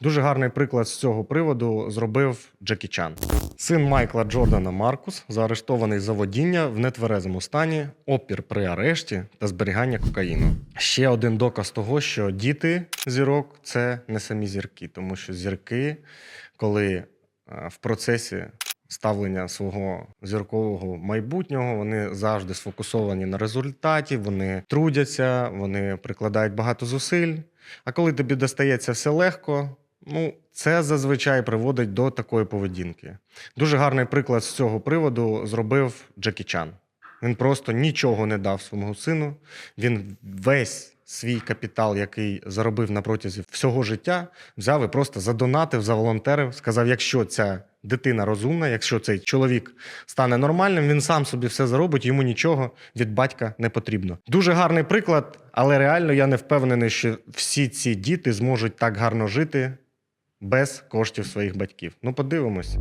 Дуже гарний приклад з цього приводу зробив Джекі Чан. Син Майкла Джордана Маркус заарештований за водіння в нетверезому стані, опір при арешті та зберігання кокаїну. Ще один доказ того, що діти зірок це не самі зірки, тому що зірки, коли е, в процесі ставлення свого зіркового майбутнього. Вони завжди сфокусовані на результаті, вони трудяться, вони прикладають багато зусиль. А коли тобі достається все легко, ну це зазвичай приводить до такої поведінки. Дуже гарний приклад з цього приводу зробив Джекі Чан. Він просто нічого не дав своєму сину. Він весь свій капітал, який заробив на протязі всього життя, взяв і просто задонатив, заволонтерив, сказав: якщо ця дитина розумна, якщо цей чоловік стане нормальним, він сам собі все заробить, йому нічого від батька не потрібно. Дуже гарний приклад, але реально я не впевнений, що всі ці діти зможуть так гарно жити без коштів своїх батьків. Ну, подивимось.